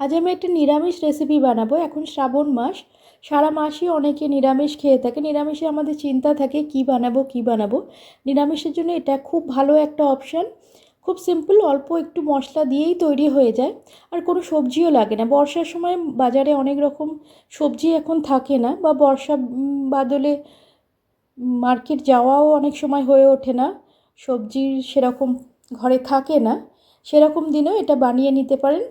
আজ আমি একটা নিরামিষ রেসিপি বানাবো। এখন শ্রাবণ মাস। সারা মাসই অনেকে নিরামিষ খেয়ে থাকে। নিরামিষে আমাদের চিন্তা থাকে, কি বানাবো কি বানাবো। নিরামিষের জন্য এটা খুব ভালো একটা অপশান খুব সিম্পল অল্প একটু মশলা দিয়েই তৈরি হয়ে যায়। আর কোনো সবজিও লাগে না। বর্ষার সময় বাজারে অনেক রকম সবজি এখন থাকে না বা বর্ষা বাদলে মার্কেট যাওয়াও অনেক সময় হয়ে ওঠে না। সবজির সেরকম ঘরে থাকে না। সেরকম দিনেও এটা বানিয়ে নিতে পারেন।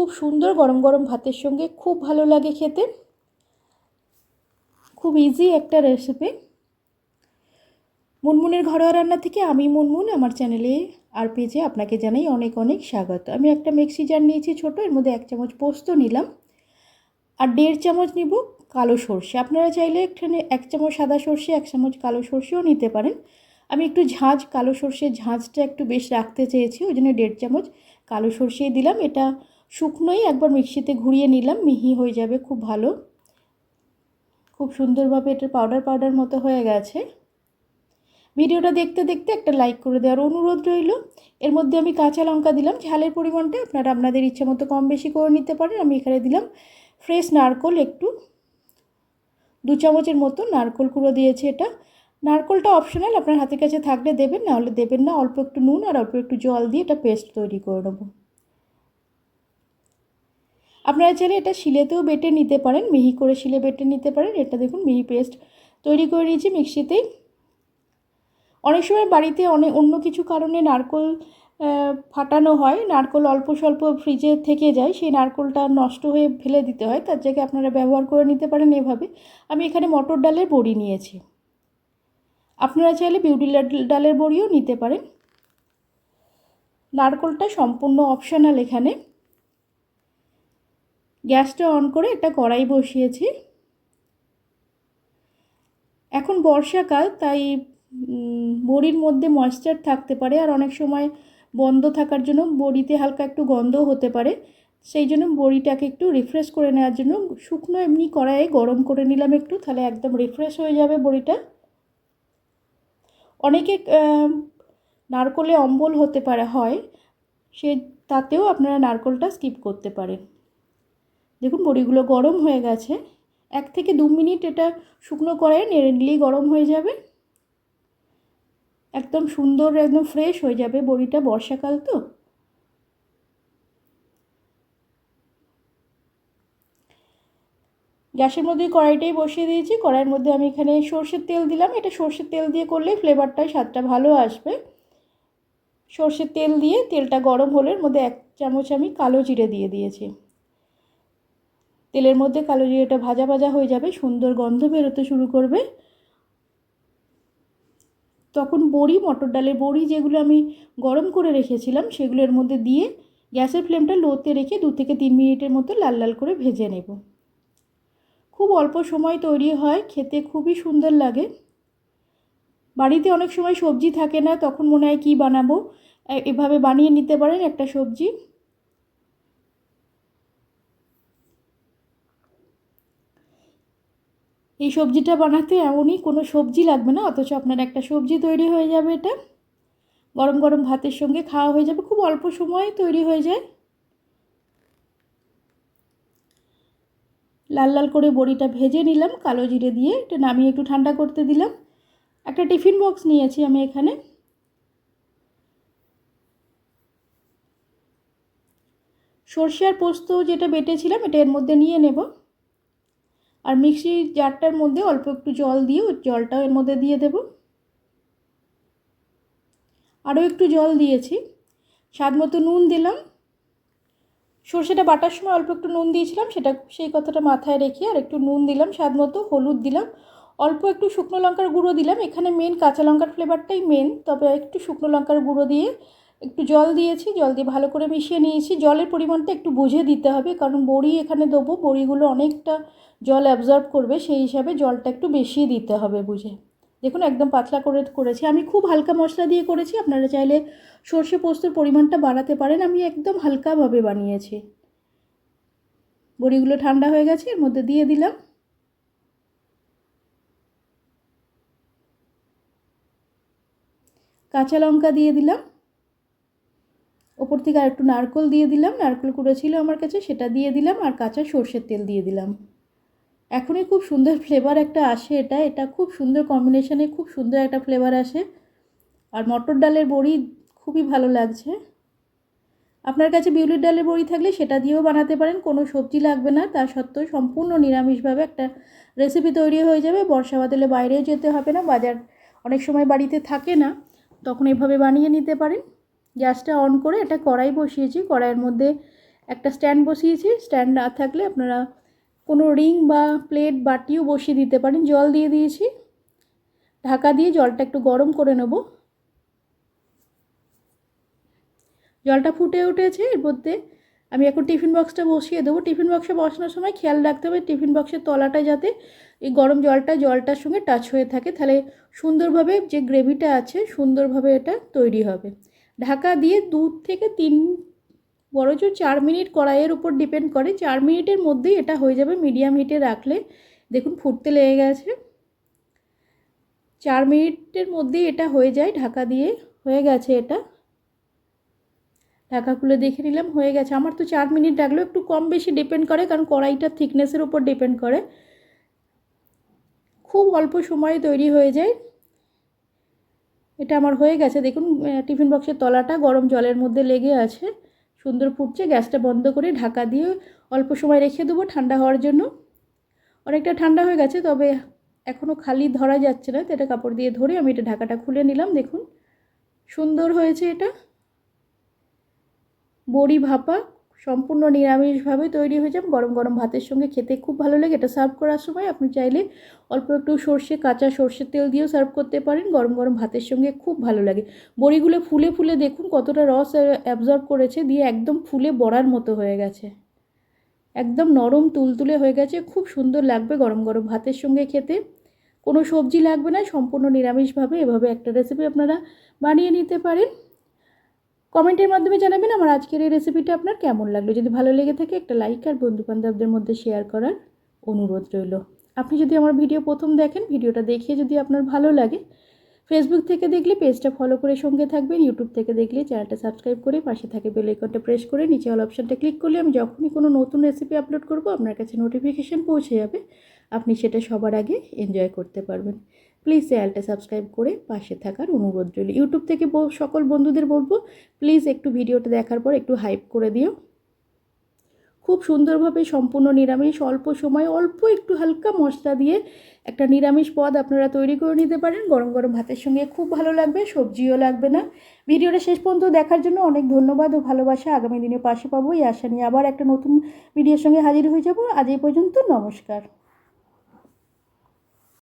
খুব সুন্দর গরম গরম ভাতের সঙ্গে খুব ভালো লাগে খেতে। খুব ইজি একটা রেসিপি মুনমুনের ঘরোয়া রান্না থেকে আমি মুনমুন, আমার চ্যানেলে আর পেজে আপনাকে জানাই অনেক অনেক স্বাগত। আমি একটা মিক্সি জার নিয়েছি ছোটো, এর মধ্যে এক চামচ পোস্ত নিলাম আর দেড় চামচ নিব কালো সর্ষে। আপনারা চাইলে এখানে এক চামচ সাদা সর্ষে, এক চামচ কালো সর্ষেও নিতে পারেন। আমি একটু ঝাঁঝ কালো সর্ষের ঝাঁঝটা একটু বেশ রাখতে চেয়েছি, ওই জন্য দেড় চামচ কালো সর্ষেই দিলাম। এটা শুকনোই একবার মিক্সিতে ঘুরিয়ে নিলাম, মিহি হয়ে যাবে খুব ভালো। খুব সুন্দরভাবে এটা পাউডার পাউডার মতো হয়ে গেছে। ভিডিওটা দেখতে দেখতে একটা লাইক করে দেওয়ার অনুরোধ রইল। এর মধ্যে আমি কাঁচা লঙ্কা দিলাম, ঝালের পরিমাণটা আপনারা আপনাদের ইচ্ছে মতো কম বেশি করে নিতে পারেন। আমি এখানে দিলাম ফ্রেশ নারকোল একটু। দু চামচের মতো নারকোল কুড়ো দিয়েছি এটা। নারকোলটা অপশনাল আপনার হাতের কাছে থাকলে দেবেন, না হলে দেবেন না। অল্প একটু নুন আর অল্প একটু জল দিয়ে এটা পেস্ট তৈরি করে নেব। আপনারা চাইলে এটা শিলেতেও বেটে নিতে পারেন, মিহি করে শিলে বেটে নিতে পারেন। এটা দেখুন, মিহি পেস্ট তৈরি করে নিয়েছি মিক্সিতেই অনেক সময় বাড়িতে অনেক অন্য কিছু কারণে নারকোল ফাটানো হয়। নারকোল অল্প স্বল্প ফ্রিজে থেকে যায়, সেই নারকোলটা নষ্ট হয়ে ফেলে দিতে হয়। তার জায়গায় আপনারা ব্যবহার করে নিতে পারেন এভাবে। আমি এখানে মটর ডালের বড়ি নিয়েছি। আপনারা চাইলে বিউটি ডালের বড়িও নিতে পারেন। নারকোলটা সম্পূর্ণ অপশনাল এখানে। গ্যাসটা অন করে একটা কড়াই বসিয়েছি। এখন বর্ষাকাল, তাই বড়ির মধ্যে ময়েশ্চার থাকতে পারে, আর অনেক সময় বন্ধ থাকার জন্য বড়িতে হালকা একটু গন্ধ হতে পারে। সেই জন্য বড়িটাকে একটু রিফ্রেশ করে নেওয়ার জন্য শুকনো এমনি কড়াইয়ে গরম করে নিলাম একটু, তাহলে একদম রিফ্রেশ হয়ে যাবে বড়িটা। অনেকে নারকোলে অম্বল হতে পারে, হয়, সে, তাতেও আপনারা নারকোলটা স্কিপ করতে পারেন। দেখুন, বড়িগুলো গরম হয়ে গেছে। এক থেকে দু মিনিট এটা শুকনো কড়াইয়ে নেড়ে নিলেই গরম হয়ে যাবে। একদম সুন্দর, একদম ফ্রেশ হয়ে যাবে বড়িটা বর্ষাকাল তো। গ্যাসের মধ্যে কড়াইটাই বসিয়ে দিয়েছি। কড়াইয়ের মধ্যে আমি এখানে সর্ষের তেল দিলাম। এটা সর্ষের তেল দিয়ে করলে ফ্লেভারটা স্বাদটা ভালো আসবে। সর্ষের তেল দিয়ে তেলটা গরম হলে মধ্যে এক চামচ আমি কালো জিরে দিয়ে দিয়েছি। তেলের মধ্যে কালো জিরেটা ভাজা ভাজা হয়ে যাবে, সুন্দর গন্ধ বেরোতে শুরু করবে। তখন বড়ি, মটর ডালের বড়ি যেগুলো আমি গরম করে রেখেছিলাম, সেগুলোর মধ্যে দিয়ে গ্যাসের ফ্লেমটা লোতে রেখে দু থেকে তিন মিনিটের মতো লাল লাল করে ভেজে নেব। খুব অল্প সময় তৈরি হয়, খেতে খুবই সুন্দর লাগে। বাড়িতে অনেক সময় সবজি থাকে না, তখন মনে হয় কী বানাবো? এভাবে বানিয়ে নিতে পারেন একটা সবজি। এই সবজিটা বানাতে এমনই কোনো সবজি লাগবে না, অথচ আপনার একটা সবজি তৈরি হয়ে যাবে এটা। গরম গরম ভাতের সঙ্গে খাওয়া হয়ে যাবে, খুব অল্প সময়ে তৈরি হয়ে যায়। লাল লাল করে বড়িটা ভেজে নিলাম, কালো জিরে দিয়ে এটা নামিয়ে একটু ঠান্ডা করতে দিলাম। একটা টিফিন বক্স নিয়েছি আমি এখানে। সর্ষে আর পোস্ত যেটা বেটেছিলাম, এটা এর মধ্যে নিয়ে নেব। আর মিক্সি জারটার মধ্যে অল্প একটু জল দিয়ে জলটাও এর মধ্যে দিয়ে দেব। আরও একটু জল দিয়েছি। স্বাদ মতো নুন দিলাম। সর্ষেটা বাটার সময় অল্প একটু নুন দিয়েছিলাম, সেটা সেই কথাটা মাথায় রেখে আর একটু নুন দিলাম, স্বাদ মতো হলুদ দিলাম। অল্প একটু শুকনো লঙ্কার গুঁড়ো দিলাম। এখানে মেন কাঁচা লঙ্কার ফ্লেভারটাই মেন তবে একটু শুকনো লঙ্কার গুঁড়ো দিয়ে একটু জল দিয়েছি, জল দিয়ে ভালো করে মিশিয়ে নিয়েছি। জলের পরিমাণটা একটু বুঝে দিতে হবে, কারণ বড়ি এখানে দেবো, বড়িগুলো অনেকটা জল অ্যাবজর্ব করবে, সেই হিসাবে জলটা একটু বেশি দিতে হবে বুঝে। দেখুন, একদম পাতলা করে করেছি। আমি খুব হালকা মশলা দিয়ে করেছি, আপনারা চাইলে সর্ষে পোস্তর পরিমাণটা বাড়াতে পারেন। আমি একদম হালকাভাবে বানিয়েছি। বড়িগুলো ঠান্ডা হয়ে গেছে, এর মধ্যে দিয়ে দিলাম। কাঁচা লঙ্কা দিয়ে দিলাম। ওপর থেকে আর একটু নারকোল দিয়ে দিলাম। নারকোল কুড়ো ছিল আমার কাছে, সেটা দিয়ে দিলাম আর কাঁচা সর্ষের তেল দিয়ে দিলাম। এখনই খুব সুন্দর ফ্লেভার একটা আসে এটা। এটা খুব সুন্দর কম্বিনেশানে খুব সুন্দর একটা ফ্লেভার আসে। আর মটর ডালের বড়ি খুবই ভালো লাগছে। আপনার কাছে বিউলির ডালের বড়ি থাকলে সেটা দিয়েও বানাতে পারেন, কোনো সবজি লাগবে না। তা সত্ত্বেও সম্পূর্ণ নিরামিষভাবে একটা রেসিপি তৈরি হয়ে যাবে। বর্ষা বাদলে বাইরেও যেতে হবে না, বাজার অনেক সময় বাড়িতে থাকে না, তখন এভাবে বানিয়ে নিতে পারেন। গ্যাসটা অন করে এটা কড়াই বসিয়েছি, কড়াইয়ের মধ্যে একটা স্ট্যান্ড বসিয়েছি। স্ট্যান্ড না থাকলে আপনারা কোনো রিং বা প্লেট, বাটিও বসিয়ে দিতে পারেন। জল দিয়ে দিয়েছি। ঢাকা দিয়ে জলটা একটু গরম করে নেব। জলটা ফুটে উঠেছে। এর মধ্যে আমি এখন টিফিন বক্সটা বসিয়ে দেবো। টিফিন বক্সে বসানোর সময় খেয়াল রাখতে হবে, টিফিন বক্সের তলাটা যাতে এই গরম জলটা, জলটার সঙ্গে টাচ হয়ে থাকে। তাহলে সুন্দরভাবে যে গ্রেভিটা আছে, সুন্দরভাবে এটা তৈরি হবে। ঢাকা দিয়ে দু থেকে তিন বড় জোর চার মিনিট কড়াইয়ের উপর ডিপেন্ড করে। চার মিনিটের মধ্যেই এটা হয়ে যাবে মিডিয়াম হিটে রাখলে। দেখুন, ফুটতে লেগে গেছে। চার মিনিটের মধ্যেই এটা হয়ে যায়, ঢাকা দিয়ে হয়ে গেছে এটা। ঢাকা খুলে দেখে নিলাম, হয়ে গেছে। আমার তো চার মিনিট রাখলেও একটু কম বেশি ডিপেন্ড করে, কারণ কড়াইটার থিকনেসের উপর ডিপেন্ড করে। খুব অল্প সময়ে তৈরি হয়ে যায়। এটা আমার হয়ে গেছে। দেখুন টিফিন বক্সের তলাটা গরম জলের মধ্যে লেগে আছে। সুন্দর ফুটছে, গ্যাসটা বন্ধ করে ঢাকা দিয়ে অল্প সময় রেখে দেবো ঠান্ডা হওয়ার জন্য। অনেকটা ঠান্ডা হয়ে গেছে, তবে এখনও খালি ধরা যাচ্ছে না, তো এটা কাপড় দিয়ে ধরে আমি এটা ঢাকাটা খুলে নিলাম, দেখুন। সুন্দর হয়েছে এটা। বড়ি ভাপা সম্পূর্ণ নিরামিষভাবে তৈরি হয়ে যাবে। গরম গরম ভাতের সঙ্গে খেতে খুব ভালো লাগে। এটা সার্ভ করার সময় আপনি চাইলে অল্প একটু সর্ষে, কাঁচা সর্ষের তেল দিয়েও সার্ভ করতে পারেন। গরম গরম ভাতের সঙ্গে খুব ভালো লাগে। বড়িগুলো ফুলে ফুলে দেখুন কতটা রস অ্যাবজর্ব করেছে, দিয়ে একদম ফুলে বড়ার মতো হয়ে গেছে। একদম নরম তুলতুলে হয়ে গেছে। খুব সুন্দর লাগবে গরম গরম ভাতের সঙ্গে খেতে। কোনো সবজি লাগবে না। সম্পূর্ণ নিরামিষভাবে এভাবে একটা রেসিপি আপনারা বানিয়ে নিতে পারেন। কমেন্টের মাধ্যমে জানাবেন আমার আজকের এই রেসিপিটা আপনার কেমন লাগল। যদি ভালো লেগে থাকে একটা লাইক আর বন্ধুবান্ধবদের মধ্যে শেয়ার করার অনুরোধ রইল। আপনি যদি আমার ভিডিও প্রথম দেখেন ভিডিওটা দেখিয়ে যদি আপনার ভালো লাগে ফেসবুক থেকে দেখলে পেজটা ফলো করে সঙ্গে থাকবেন ইউটিউব থেকে দেখলে চ্যানেলটা সাবস্ক্রাইব করে পাশে থাকে বেল আইকনটা প্রেস করে নিচে অল অপশানটা ক্লিক করলে আমি যখনই কোনো নতুন রেসিপি আপলোড করব, আপনার কাছে নোটিফিকেশান পৌঁছে যাবে। আপনি সেটা সবার আগে এনজয় করতে পারবেন। প্লিজ চ্যানেলটা সাবস্ক্রাইব করে পাশে থাকার অনুরোধ রইল। ইউটিউব থেকে সকল বন্ধুদের বলব প্লিজ একটু ভিডিওটা দেখার পর একটু হাইপ করে দিও। খুব সুন্দরভাবে সম্পূর্ণ নিরামিষ, অল্প সময়, অল্প একটু হালকা মশলা দিয়ে একটা নিরামিষ পদ আপনারা তৈরি করে নিতে পারেন। গরম গরম ভাতের সঙ্গে খুব ভালো লাগবে, সবজিও লাগবে না। ভিডিওটা শেষ পর্যন্ত দেখার জন্য অনেক ধন্যবাদ ও ভালোবাসা। আগামী দিনে পাশে পাবো, এই আশা নিয়ে আবার একটা নতুন ভিডিওর সঙ্গে হাজির হয়ে যাব। আজ এই পর্যন্ত, নমস্কার।